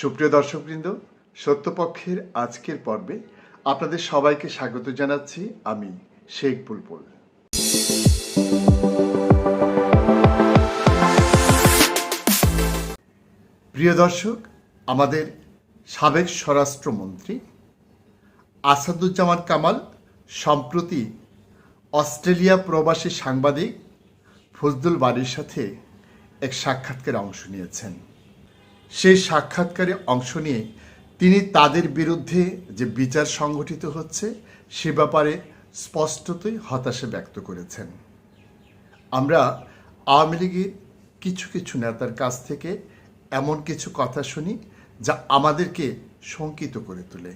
সুপ্রিয় দর্শকবৃন্দ, সত্যপক্ষের আজকের পর্বে আপনাদের সবাইকে স্বাগত জানাচ্ছি আমি শেখ বুলবুল। প্রিয় দর্শক, আমাদের সাবেক স্বরাষ্ট্রমন্ত্রী আসাদুজ্জামান কামাল সম্প্রতি অস্ট্রেলিয়া প্রবাসী সাংবাদিক ফজদুল বাড়ির সাথে এক সাক্ষাৎকারে অংশ নিয়েছেন। সেই সাক্ষাৎকারে অংশ নিয়ে তিনি তাদের বিরুদ্ধে যে বিচার সংগঠিত হচ্ছে, সে ব্যাপারে স্পষ্টতই হতাশা ব্যক্ত করেছেন। আমরা আওয়ামী লীগের কিছু কিছু নেতার কাছ থেকে এমন কিছু কথা শুনি যা আমাদেরকে শঙ্কিত করে তোলে।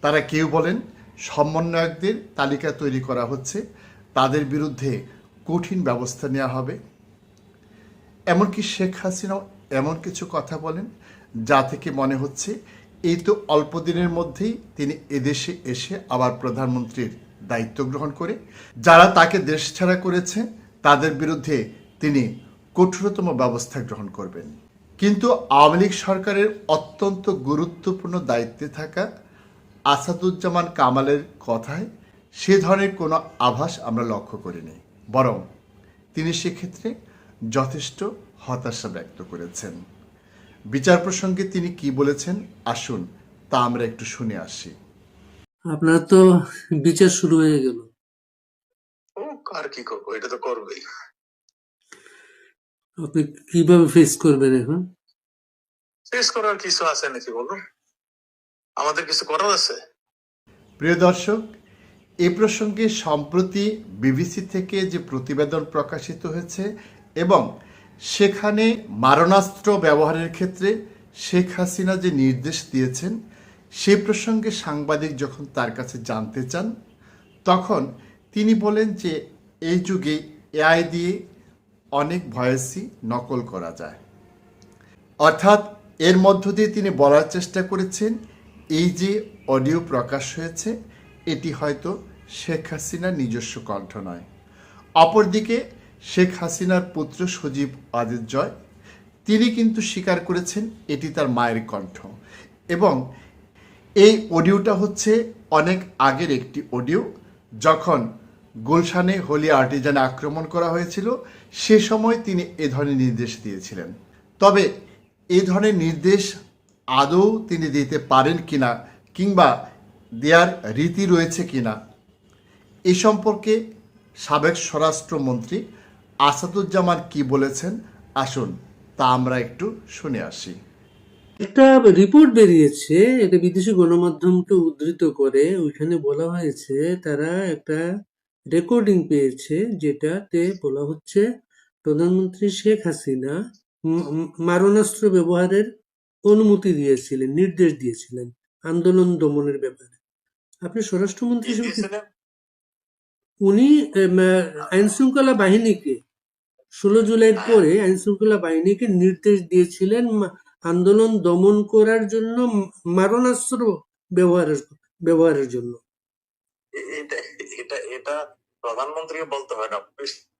তারা কেউ বলেন, সমন্বয়কদের তালিকা তৈরি করা হচ্ছে, তাদের বিরুদ্ধে কঠিন ব্যবস্থা নেওয়া হবে। এমনকি শেখ হাসিনাও এমন কিছু কথা বলেন যা থেকে মনে হচ্ছে এই তো অল্প দিনের মধ্যেই তিনি এদেশে এসে আবার প্রধানমন্ত্রীর দায়িত্ব গ্রহণ করে। যারা তাকে দেশ ছাড়া করেছে, তাদের বিরুদ্ধে তিনি কঠোরতম ব্যবস্থা গ্রহণ করবেন। কিন্তু আওয়ামী লীগ সরকারের অত্যন্ত গুরুত্বপূর্ণ দায়িত্বে থাকা আসাদুজ্জামান কামালের কথায় সে ধরনের কোনো আভাস আমরা লক্ষ্য করিনি। বরং তিনি সেক্ষেত্রে যথেষ্ট হতাশা ব্যক্ত করেছেন। বিচার প্রসঙ্গে তিনি কি বলেছেন? আসুন তা আমরা একটু শুনে আসি। আপনার তো বিচার শুরু হয়ে গেল। ও আর কি করব? এটা তো করবেই। আপনি কীভাবে ফেস করবেন এখন? শেষ করার কিছু আছে নাকি বলুন? আমাদের কিছু করার আছে? প্রিয় দর্শক এ প্রসঙ্গে সম্প্রতি বিবিসি থেকে যে প্রতিবেদন প্রকাশিত হয়েছে এবং সেখানে মারণাস্ত্র ব্যবহারের ক্ষেত্রে শেখ হাসিনা যে নির্দেশ দিয়েছেন, সে প্রসঙ্গে সাংবাদিক যখন তার কাছে জানতে চান, তখন তিনি বলেন যে, এই যুগে এআই দিয়ে অনেক ভয়েসই নকল করা যায়। অর্থাৎ এর মধ্য দিয়ে তিনি বলার চেষ্টা করেছেন, এই যে অডিও প্রকাশ হয়েছে, এটি হয়তো শেখ হাসিনার নিজস্ব কণ্ঠ নয়। অপরদিকে শেখ হাসিনার পুত্র সজীব আদিত জয়। তিনি কিন্তু স্বীকার করেছেন এটি তার মায়ের কণ্ঠ। এবং এই অডিওটা হচ্ছে অনেক আগের একটি অডিও, যখন গুলশানে হোলি আর্টিজানে আক্রমণ করা হয়েছিল, সে সময় তিনি এ ধরনের নির্দেশ দিয়েছিলেন। তবে এ ধরনের নির্দেশ আদৌ তিনি দিতে পারেন কিনা, কিংবা দেয়ার রীতি রয়েছে কিনা, এ সম্পর্কে সাবেক স্বরাষ্ট্রমন্ত্রী আসাদুজ্জামান কি বলেছেন? আসুন তা আমরা একটু শুনে আসি। একটা রিপোর্ট বেরিয়েছে এটা বিদেশি গণমাধ্যমকে উদ্ধৃত করে। ওইখানে বলা হয়েছে তারা একটা রেকর্ডিং পেয়েছে যেটাতে বলা হচ্ছে প্রধানমন্ত্রী শেখ হাসিনা মারণাস্ত্র ব্যবহারের অনুমতি দিয়েছিলেন নির্দেশ দিয়েছিলেন আন্দোলন দমনের ব্যাপারে। আপনি স্বরাষ্ট্রমন্ত্রী হিসেবে? উনি আইন শৃঙ্খলা বাহিনীকে ষোলো জুলাইয়ের পরে আইন শৃঙ্খলা বাহিনীকে নির্দেশ দিয়েছিলেন আন্দোলন দমন করার জন্য মারণাস্ত্র ব্যবহারের ব্যবহারের জন্য। এটা এটা এটা প্রধানমন্ত্রীকে বলতে হয় না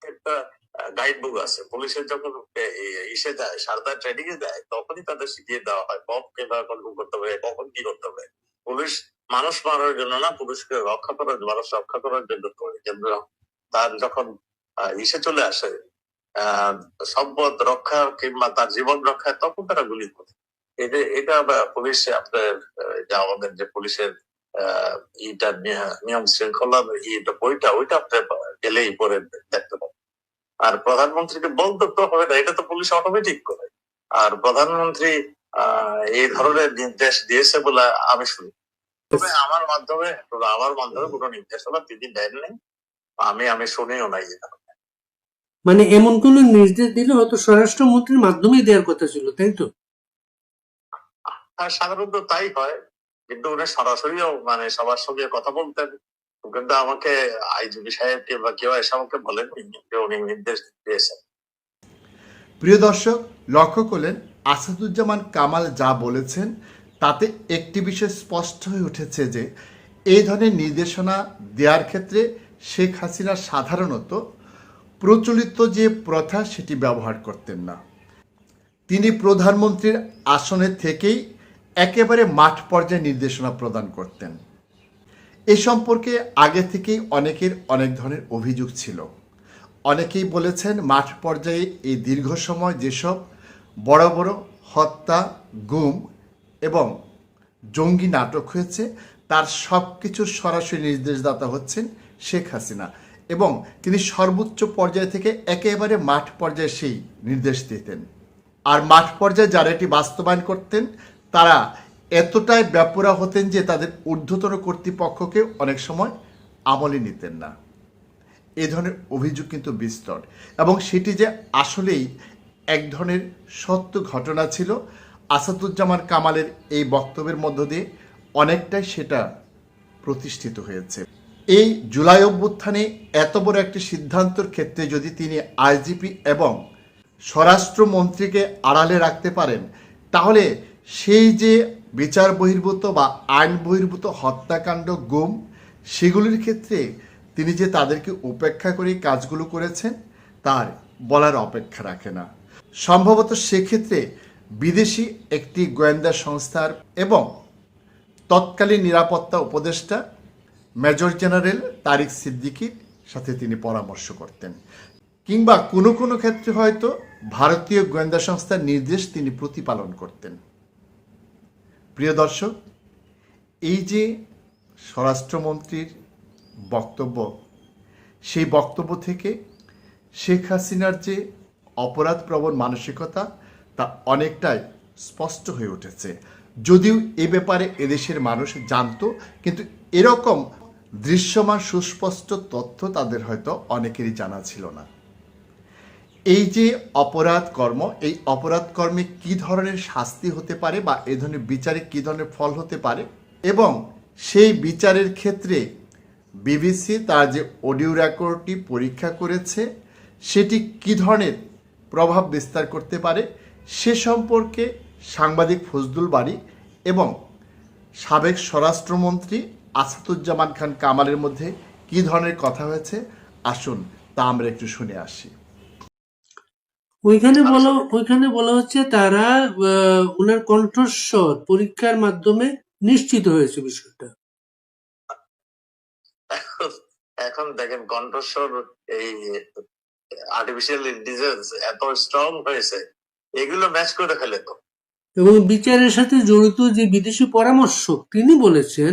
একটা গাইড বুক আছে। পুলিশের যখন, এ- এ- ইসে যায়, সারদা ট্রেনিং এ যায়, তখনই তাদের শিখিয়ে দেওয়া হয় বম কীভাবে কন্ট্রোল করতে হবে, কখন কি করতে হবে। পুলিশ মানুষ মারার জন্য না পুলিশকে রক্ষা করার মানুষ রক্ষা করার জন্য করে। তার যখন ইসে চলে আসে সম্পদ রক্ষা কিংবা তার জীবন রক্ষায় তখন তারা গুলি করে। এটা এটা পুলিশ আপনার যে আমাদের যে পুলিশের ইটা নিয়ম শৃঙ্খলার ইটা বইটা, ওইটা আপনি গেলেই পরে দেখতে পাবেন। আর প্রধানমন্ত্রীকে বলতে তো হবে না, এটা তো পুলিশ অটোমেটিক করে। আর প্রধানমন্ত্রী এই ধরনের নির্দেশ দিয়েছে বলে আমি শুনি। তবে আমার মাধ্যমে আমার মাধ্যমে কোনো নির্দেশনা তিনি দেননি আমি আমি শুনিও নাই মানে এমন কোন নির্দেশ দিলে হয়তো স্বরাষ্ট্রমন্ত্রীর মাধ্যমেই দেওয়ার কথা ছিল তাই তো? সাধারণত তাই হয়। কিন্তু উনি সরাসরিও মানে সবার সঙ্গে কথা বলতেন। কিন্তু আমাকে আইজিবি সাহেব কিংবা কেউ এসে আমাকে বলেন যে উনি নির্দেশ দিয়েছেন। প্রিয় দর্শক লক্ষ্য করলেন আসাদুজ্জামান কামাল যা বলেছেন তাতে একটি বিষয় স্পষ্ট হয়ে উঠেছে যে, এই ধরনের নির্দেশনা দেওয়ার ক্ষেত্রে শেখ হাসিনা সাধারণত প্রচলিত যে প্রথা সেটি ব্যবহার করতেন না। তিনি প্রধানমন্ত্রীর আসনে থেকেই একেবারে মাঠ পর্যায়ে নির্দেশনা প্রদান করতেন। এ সম্পর্কে আগে থেকেই অনেকের অনেক ধরনের অভিযোগ ছিল। অনেকেই বলেছেন মাঠ পর্যায়ে এই দীর্ঘ সময় যেসব বড় বড় হত্যা, গুম এবং জঙ্গি নাটক হয়েছে, তার সব কিছুর সরাসরি নির্দেশদাতা হচ্ছেন শেখ হাসিনা এবং তিনি সর্বোচ্চ পর্যায় থেকে একেবারে মাঠ পর্যায়ে সেই নির্দেশ দিতেন। আর মাঠ পর্যায়ে যারা এটি বাস্তবায়ন করতেন, তারা এতটাই ব্যাপরা হতেন যে তাদের ঊর্ধ্বতন কর্তৃপক্ষকে অনেক সময় আমলে নিতেন না। এ ধরনের অভিযোগ কিন্তু বিস্তর এবং সেটি যে আসলেই এক ধরনের সত্য ঘটনা ছিল আসাদুজ্জামান কামালের এই বক্তব্যের মধ্য দিয়ে অনেকটাই সেটা প্রতিষ্ঠিত হয়েছে। এই জুলাই অভ্যুত্থানে এত বড় একটি সিদ্ধান্তর ক্ষেত্রে যদি তিনি আইজিপি এবং স্বরাষ্ট্রমন্ত্রীকে আড়ালে রাখতে পারেন, তাহলে সেই যে বিচার বহির্ভূত বা আইন বহির্ভূত হত্যাকাণ্ড, গুম, সেগুলির ক্ষেত্রে তিনি যে তাদেরকে উপেক্ষা করে কাজগুলো করেছেন, তার বলার অপেক্ষা রাখে না। সম্ভবত সেক্ষেত্রে বিদেশি একটি গোয়েন্দা সংস্থার এবং তৎকালীন নিরাপত্তা উপদেষ্টা মেজর জেনারেল তারিক সিদ্দিকির সাথে তিনি পরামর্শ করতেন। কিংবা কোনো কোনো ক্ষেত্রে হয়তো ভারতীয় গোয়েন্দা সংস্থার নির্দেশ তিনি প্রতিপালন করতেন। প্রিয় দর্শক, এই যে স্বরাষ্ট্রমন্ত্রীর বক্তব্য, সেই বক্তব্য থেকে শেখ হাসিনার যে অপরাধপ্রবণ মানসিকতা তা অনেকটাই স্পষ্ট হয়ে উঠেছে। যদিও এ ব্যাপারে এদেশের মানুষ জানতো, কিন্তু এরকম দৃশ্যমান সুস্পষ্ট তথ্য তাদের হয়তো অনেকেরই জানা ছিল না। এই যে অপরাধ কর্ম এই অপরাধ কর্মে কি ধরনের শাস্তি হতে পারে বা এ ধরনের বিচারে কি ধরনের ফল হতে পারে? এবং সেই বিচারের ক্ষেত্রে বিবিসি তার যে অডিও রেকর্ডটি পরীক্ষা করেছে, সেটি কি ধরনের প্রভাব বিস্তার করতে পারে? সে সম্পর্কে সাংবাদিক ফজলুল বাড়ি এবং সাবেক স্বরাষ্ট্রমন্ত্রী আসাদুজ্জামান খান কামালের মধ্যে কি ধরনের কথা হয়েছে? আসুন তা আমরা একটু শুনে আসি। ওইখানে বলা ওইখানে বলা হচ্ছে তারা আহ, ওনার কণ্ঠস্বর পরীক্ষার মাধ্যমে নিশ্চিত হয়েছে বিষয়টা। এখন দেখেন কণ্ঠস্বর এই আর্টিফিশিয়াল ইন্টেলিজেন্স এত স্ট্রং হয়েছে এগুলো ম্যাচ করে ফেলে তো। এবং বিচারের সাথে জড়িত যে বিদেশি পরামর্শক তিনি বলেছেন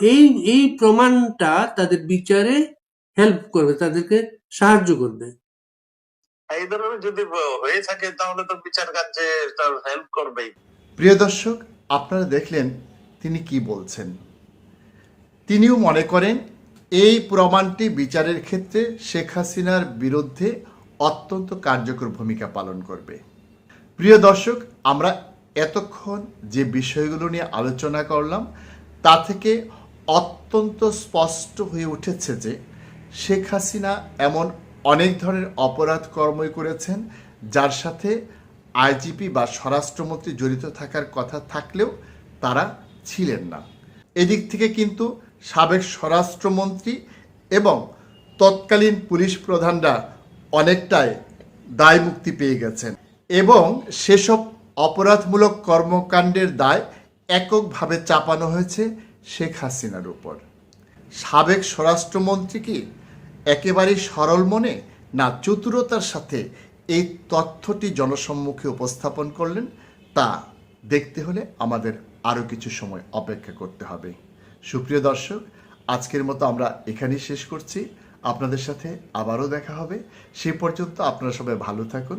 এই এই প্রমাণটা তাদের বিচারে হেল্প করবে তাদেরকে সাহায্য করবে। এই ধরনের যদি হয়ে থাকে তাহলে তো বিচার কার্যে তার হেল্প করবেই। প্রিয় দর্শক আপনারা দেখলেন তিনি কি বলছেন। তিনিও মনে করেন এই প্রমাণটি বিচারের ক্ষেত্রে শেখ হাসিনার বিরুদ্ধে অত্যন্ত কার্যকর ভূমিকা পালন করবে। প্রিয় দর্শক, আমরা এতক্ষণ যে বিষয়গুলো নিয়ে আলোচনা করলাম, তা থেকে অত্যন্ত স্পষ্ট হয়ে উঠেছে যে শেখ হাসিনা এমন অনেক ধরনের অপরাধ কর্মই করেছেন, যার সাথে আইজিপি বা স্বরাষ্ট্রমন্ত্রী জড়িত থাকার কথা থাকলেও তারা ছিলেন না। এদিক থেকে কিন্তু সাবেক স্বরাষ্ট্রমন্ত্রী এবং তৎকালীন পুলিশ প্রধানরা অনেকটাই দায় মুক্তি পেয়ে গেছেন। এবং সেসব অপরাধমূলক কর্মকাণ্ডের দায় এককভাবে চাপানো হয়েছে শেখ হাসিনার উপর। সাবেক স্বরাষ্ট্রমন্ত্রী কি একেবারেই সরল মনে না চতুরতার সাথে এই তথ্যটি জনসম্মুখে উপস্থাপন করলেন তা দেখতে হলে আমাদের আরও কিছু সময় অপেক্ষা করতে হবে। সুপ্রিয় দর্শক, আজকের মতো আমরা এখানেই শেষ করছি। আপনাদের সাথে আবারও দেখা হবে। সে পর্যন্ত আপনারা সবাই ভালো থাকুন